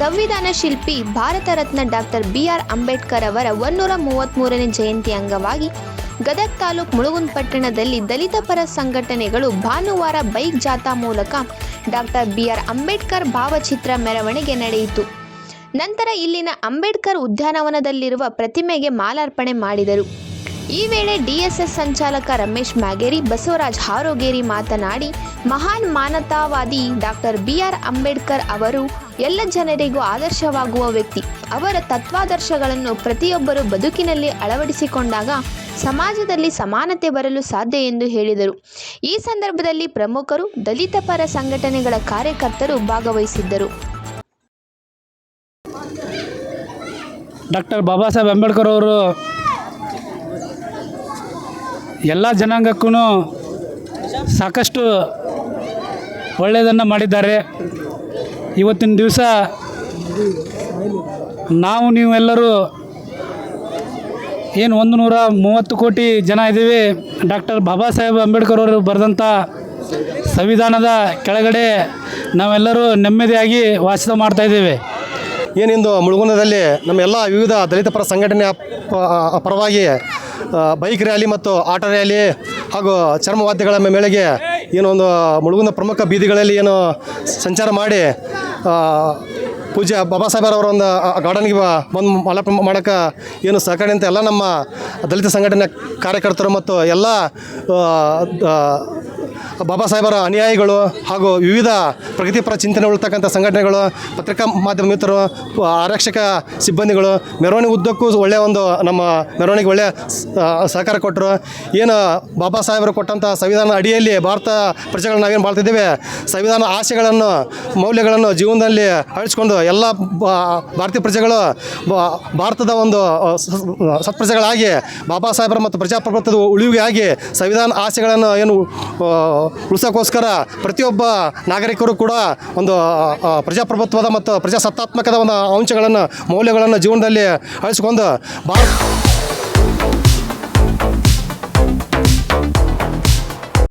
ಸಂವಿಧಾನ ಶಿಲ್ಪಿ, Bharat Ratna doctor B R Ambedkar ಅವರ ಒನ್ನೂರ ಮೂವತ್ತ್ಮೂರನೇ ಜಯಂತಿ ಅಂಗವಾಗಿ ಗದಗ್ ತಾಲೂಕ್ ಮುಳುಗುಂದ್ ಪಟ್ಟಣದಲ್ಲಿ ದಲಿತ ಪರ ಸಂಘಟನೆಗಳು ಭಾನುವಾರ ಬೈಕ್ ಜಾಥಾ ಮೂಲಕ ಡಾಕ್ಟರ್ ಬಿ ಆರ್ ಅಂಬೇಡ್ಕರ್ ಭಾವಚಿತ್ರ ಮೆರವಣಿಗೆ ನಡೆಯಿತು. ನಂತರ ಇಲ್ಲಿನ ಅಂಬೇಡ್ಕರ್ ಉದ್ಯಾನವನದಲ್ಲಿರುವ ಪ್ರತಿಮೆಗೆ ಮಾಲಾರ್ಪಣೆ ಮಾಡಿದರು. ಈ ವೇಳೆ ಡಿಎಸ್ಎಸ್ ಸಂಚಾಲಕ ರಮೇಶ್ ಮ್ಯಾಗೇರಿ ಬಸವರಾಜ್ ಹಾರೋಗೇರಿ ಮಾತನಾಡಿ, ಮಹಾನ್ ಮಾನತಾವಾದಿ ಡಾಕ್ಟರ್ ಬಿಆರ್ ಅಂಬೇಡ್ಕರ್ ಅವರು ಎಲ್ಲ ಜನರಿಗೂ ಆದರ್ಶವಾಗುವ ವ್ಯಕ್ತಿ. ಅವರ ತತ್ವಾದರ್ಶಗಳನ್ನು ಪ್ರತಿಯೊಬ್ಬರು ಬದುಕಿನಲ್ಲಿ ಅಳವಡಿಸಿಕೊಂಡಾಗ ಸಮಾಜದಲ್ಲಿ ಸಮಾನತೆ ಬರಲು ಸಾಧ್ಯ ಎಂದು ಹೇಳಿದರು. ಈ ಸಂದರ್ಭದಲ್ಲಿ ಪ್ರಮುಖರು, ದಲಿತ ಪರ ಸಂಘಟನೆಗಳ ಕಾರ್ಯಕರ್ತರು ಭಾಗವಹಿಸಿದ್ದರು. ಡಾಕ್ಟರ್ ಬಾಬಾ ಸಾಹೇಬ್ ಅಂಬೇಡ್ಕರ್ ಅವರು ಎಲ್ಲ ಜನಾಂಗಕ್ಕೂ ಸಾಕಷ್ಟು ಒಳ್ಳೆಯದನ್ನು ಮಾಡಿದ್ದಾರೆ. ಇವತ್ತಿನ ದಿವಸ ನಾವು ನೀವೆಲ್ಲರೂ ಏನು ಒಂದು ನೂರ ಮೂವತ್ತು ಕೋಟಿ ಜನ ಇದ್ದೀವಿ. ಡಾಕ್ಟರ್ ಬಾಬಾ ಸಾಹೇಬ್ ಅಂಬೇಡ್ಕರ್ ಅವರು ಬರೆದಂಥ ಸಂವಿಧಾನದ ಕೆಳಗಡೆ ನಾವೆಲ್ಲರೂ ನೆಮ್ಮದಿಯಾಗಿ ವಾಸ ಇದ್ದೇವೆ. ಏನಿಂದು ಮುಳುಗುನದಲ್ಲಿ ನಮ್ಮೆಲ್ಲ ವಿವಿಧ ದಲಿತ ಪರ ಸಂಘಟನೆ ಪರವಾಗಿ ಬೈಕ್ ರ್ಯಾಲಿ ಮತ್ತು ಆಟೋ ರ್ಯಾಲಿ ಹಾಗೂ ಚರ್ಮವಾದ್ಯಗಳ ಮೇಳೆಗೆ ಏನೋ ಒಂದು ಮುಳುಗುನ ಪ್ರಮುಖ ಬೀದಿಗಳಲ್ಲಿ ಏನು ಸಂಚಾರ ಮಾಡಿ ಪೂಜೆ ಪೂಜ್ಯ ಬಾಬಾ ಸಾಹೇಬರವರ ಒಂದು ಗಾರ್ಡನ್ಗೆ ಬಂದು ಮಲಪ ಮಾಡೋಕ್ಕೆ ಏನು ಸಹಕಾರಿ ಅಂತ ಎಲ್ಲ ನಮ್ಮ ದಲಿತ ಸಂಘಟನೆ ಕಾರ್ಯಕರ್ತರು ಮತ್ತು ಎಲ್ಲ ಬಾಬಾ ಸಾಹೇಬರ ಅನುಯಾಯಿಗಳು ಹಾಗೂ ವಿವಿಧ ಪ್ರಗತಿಪರ ಚಿಂತನೆ ಉಳ್ತಕ್ಕಂಥ ಸಂಘಟನೆಗಳು, ಪತ್ರಿಕಾ ಮಾಧ್ಯಮ ಆರಕ್ಷಕ ಸಿಬ್ಬಂದಿಗಳು, ಮೆರವಣಿಗೆ ಉದ್ದಕ್ಕೂ ಒಳ್ಳೆಯ ಒಂದು ನಮ್ಮ ಮೆರವಣಿಗೆ ಒಳ್ಳೆಯ ಸಹಕಾರ ಕೊಟ್ಟರು. ಏನು ಬಾಬಾ ಸಾಹೇಬರು ಕೊಟ್ಟಂಥ ಸಂವಿಧಾನ ಅಡಿಯಲ್ಲಿ ಭಾರತ ಪ್ರಜೆಗಳನ್ನ ನಾವೇನು ಮಾಡ್ತಿದ್ದೇವೆ ಸಂವಿಧಾನ ಆಶೆಗಳನ್ನು ಮೌಲ್ಯಗಳನ್ನು ಜೀವನದಲ್ಲಿ ಅಳಿಸ್ಕೊಂಡು ಎಲ್ಲ ಭಾರತೀಯ ಪ್ರಜೆಗಳು ಭಾರತದ ಒಂದು ಸತ್ಪ್ರಜೆಗಳಾಗಿ, ಬಾಬಾ ಸಾಹೇಬರ ಮತ್ತು ಪ್ರಜಾಪ್ರಭುತ್ವದ ಉಳಿವಿಗೆ ಆಗಿ ಸಂವಿಧಾನ ಆಸೆಗಳನ್ನು ಏನು ಉಳಿಸೋಕ್ಕೋಸ್ಕರ ಪ್ರತಿಯೊಬ್ಬ ನಾಗರಿಕರು ಕೂಡ ಒಂದು ಪ್ರಜಾಪ್ರಭುತ್ವದ ಮತ್ತು ಪ್ರಜಾಸತ್ತಾತ್ಮಕದ ಒಂದು ಅಂಶಗಳನ್ನು ಮೌಲ್ಯಗಳನ್ನು ಜೀವನದಲ್ಲಿ ಅಳಿಸ್ಕೊಂಡು ಭಾರತ